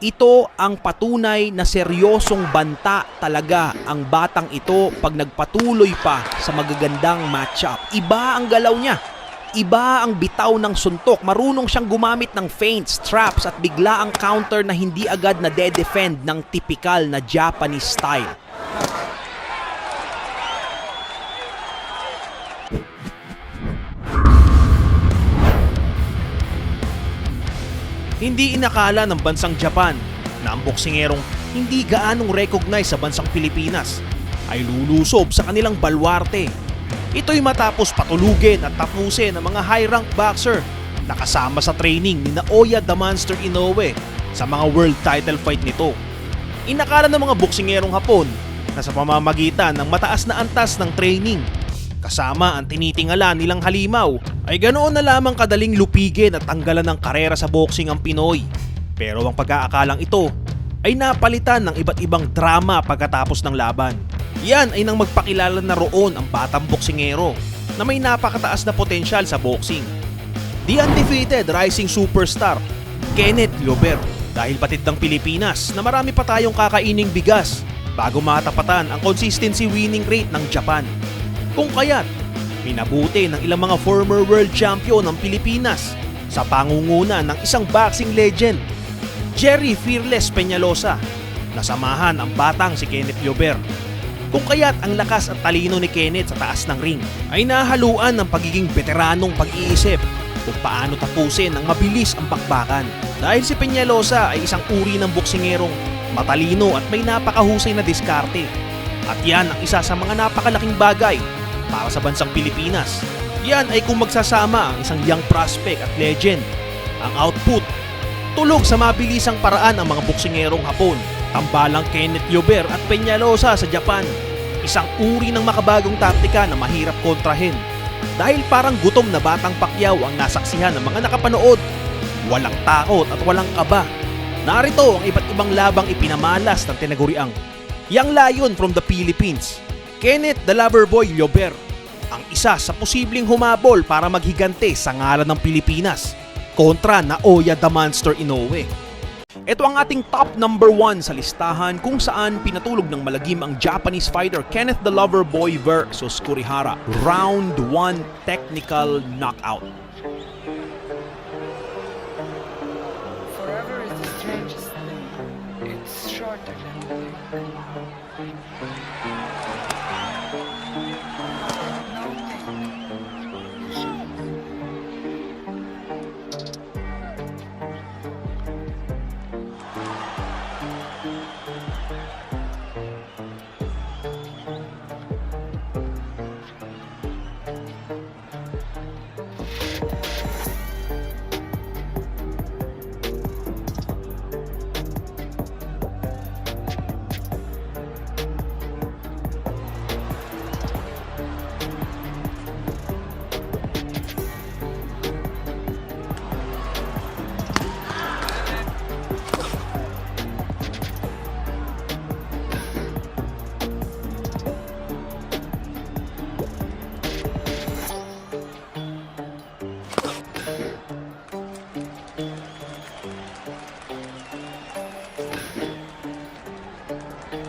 Ito ang patunay na seryosong banta talaga ang batang ito pag nagpatuloy pa sa magagandang matchup. Iba ang galaw niya. Iba ang bitaw ng suntok. Marunong siyang gumamit ng feints, traps at bigla ang counter na hindi agad na de-defend ng typical na Japanese style. Hindi inakala ng bansang Japan na ang boksingerong hindi gaanong recognize sa bansang Pilipinas ay lulusob sa kanilang balwarte. Ito'y matapos patulugin at tapusin ng mga high-rank boxer na kasama sa training ni Naoya the Monster Inoue sa mga world title fight nito. Inakala ng mga boksingerong Hapon na sa pamamagitan ng mataas na antas ng training kasama ang tinitingala nilang halimaw ay ganoon na lamang kadaling lupigin at tanggalan ng karera sa boxing ang Pinoy. Pero ang pag-aakalang ito ay napalitan ng iba't ibang drama pagkatapos ng laban. Yan ay nang magpakilala na roon ang batang boksingero na may napakataas na potensyal sa boxing. The undefeated rising superstar, Kenneth Lober. Dahil batid ng Pilipinas na marami pa tayong kakaining bigas bago matapatan ang consistency winning rate ng Japan. Kung kaya't, minabuti ng ilang mga former world champion ng Pilipinas sa pangunguna ng isang boxing legend, Jerry Fearless Peñalosa, nasamahan ang batang si Kenneth Llober. Kung kaya't ang lakas at talino ni Kenneth sa taas ng ring ay nahaluan ng pagiging veteranong pag-iisip kung paano tapusin ng mabilis ang bakbakan. Dahil si Peñalosa ay isang uri ng boksingerong matalino at may napakahusay na diskarte. At yan ang isa sa mga napakalaking bagay para sa bansang Pilipinas. Yan ay kung magsasama ang isang young prospect at legend. Ang output, tulog sa mabilisang paraan ang mga boksingerong Hapon. Tambalang Kenneth Llober at Peñalosa sa Japan. Isang uri ng makabagong taktika na mahirap kontrahin. Dahil parang gutom na batang pakyaw ang nasaksihan ng mga nakapanood. Walang takot at walang kaba. Narito ang iba't ibang labang ipinamalas ng tinaguriang Young Lion from the Philippines, Kenneth the Loverboy Llober, ang isa sa posibleng humabol para maghigante sa ngalan ng Pilipinas kontra na Oya the Monster Inoue. Ito ang ating top number 1 sa listahan kung saan pinatulog ng malagim ang Japanese fighter Kenneth the Loverboy versus Kurihara. Round 1 technical knockout. Thank you.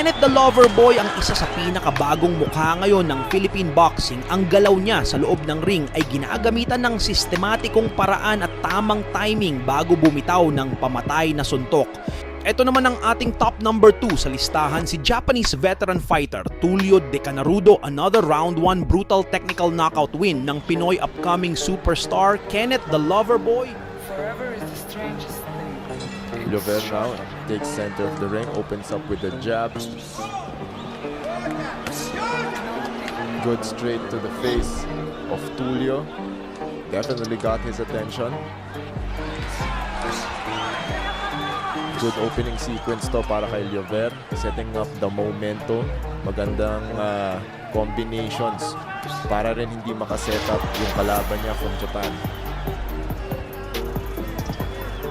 Kenneth the Loverboy ang isa sa pinakabagong mukha ngayon ng Philippine boxing. Ang galaw niya sa loob ng ring ay ginagamitan ng sistematikong paraan at tamang timing bago bumitaw ng pamatay na suntok. Ito naman ang ating top number 2 sa listahan si Japanese veteran fighter Tulio De Canarudo another round 1 brutal technical knockout win ng Pinoy upcoming superstar Kenneth the Loverboy. Llover now takes center of the ring, opens up with a jab. Good straight to the face of Tulio. Definitely got his attention. Good opening sequence to para kay Llover. Setting up the momentum. Magandang ah, combinations para rin hindi makaset up yung kalaban niya from Japan.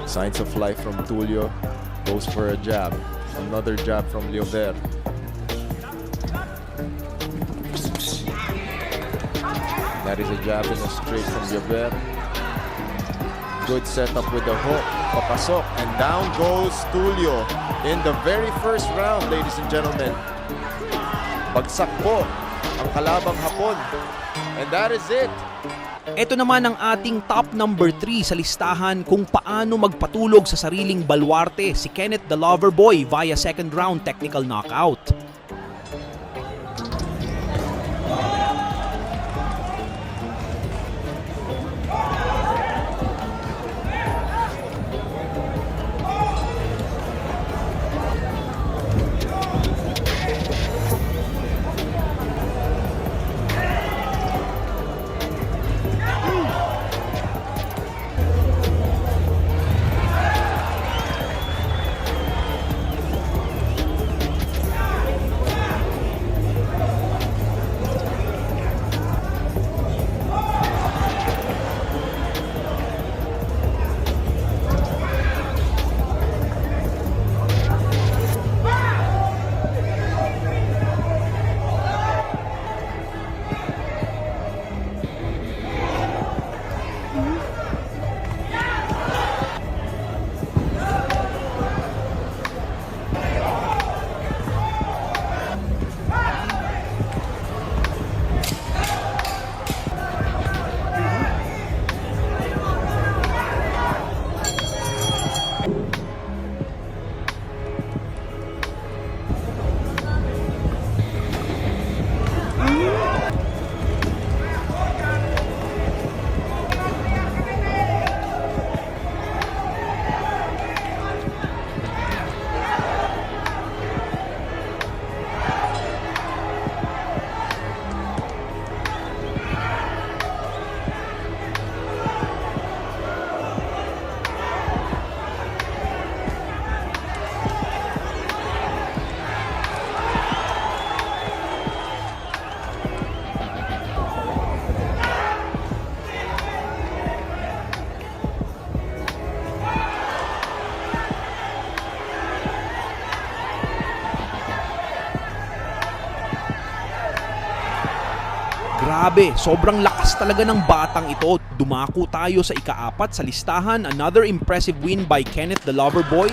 Signs of life from Tulio. Goes for a jab. Another jab from Llover. That is a jab and a straight from Llover. Good setup with the hook. Papasok. And down goes Tulio in the very first round, ladies and gentlemen. Bagsak po ang kalabang hapon. And that is it. Ito naman ang ating top number 3 sa listahan kung paano magpatulog sa sariling balwarte si Kenneth the Loverboy via second round technical knockout. Grabe, sobrang lakas talaga ng batang ito. Dumako tayo sa ikaapat sa listahan. Another impressive win by Kenneth the Loverboy.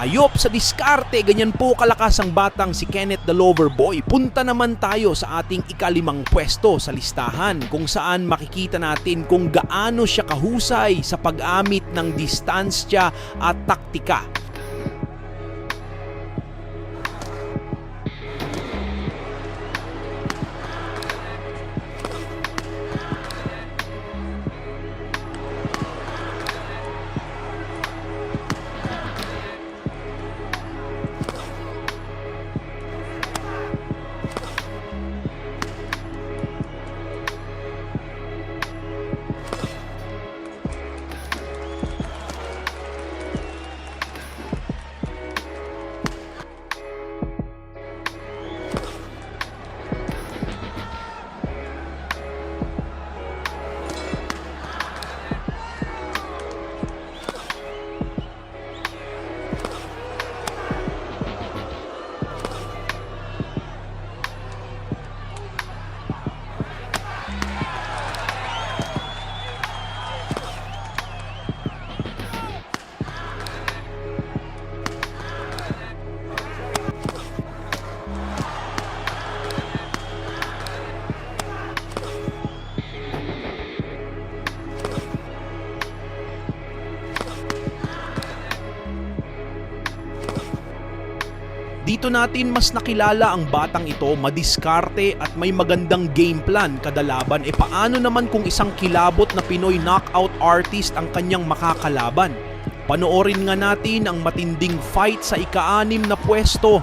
Ayop sa diskarte, ganyan po kalakas ang batang si Kenneth the Lover Boy. Punta naman tayo sa ating ikalimang pwesto sa listahan kung saan makikita natin kung gaano siya kahusay sa pag-amit ng distansya at taktika. Natin mas nakilala ang batang ito, madiskarte at may magandang game plan kada laban. E paano naman kung isang kilabot na Pinoy knockout artist ang kanyang makakalaban? Panoorin nga natin ang matinding fight sa ika-anim na pwesto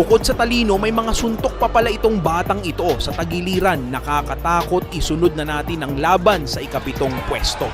Bukod sa talino, may mga suntok pa pala itong batang ito sa tagiliran. Nakakatakot isunod na natin ang laban sa ikapitong pwesto.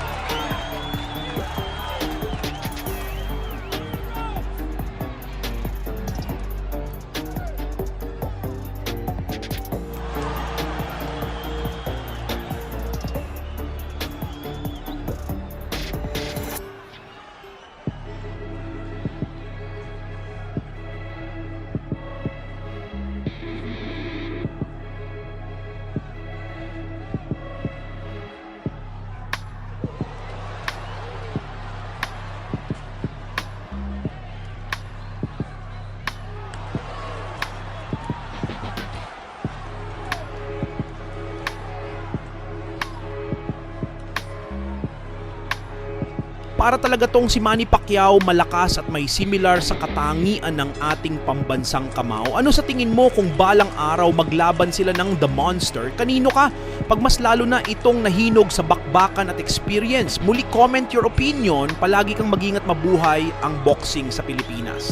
Para talaga tong si Manny Pacquiao malakas at may similar sa katangian ng ating pambansang kamao. Ano sa tingin mo kung balang araw maglaban sila ng The Monster? Kanino ka? Pag mas lalo na itong nahinog sa bakbakan at experience. Muli comment your opinion. Palagi kang mag-ingat mabuhay ang boxing sa Pilipinas.